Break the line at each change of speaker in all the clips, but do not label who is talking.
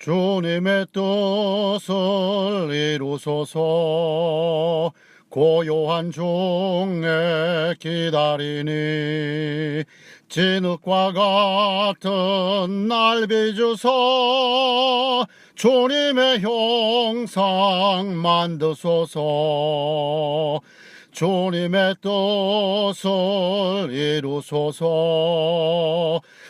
주님의 뜻을 이루소서. 고요한 중에 기다리니 진흙과 같은 날 비주소. 주님의 형상 만드소서. 주님의 뜻을 이루소서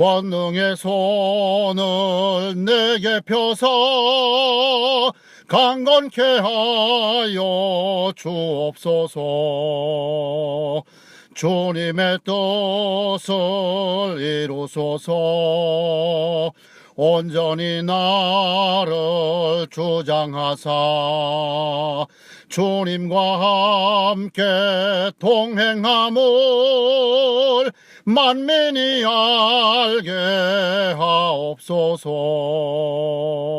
권능의 손을 내게 펴서 강건케 하여 주옵소서. 주님의 뜻을 이루소서. 온전히 나를 주장하사 주님과 함께 동행함을 만민이 알게 하옵소서. 아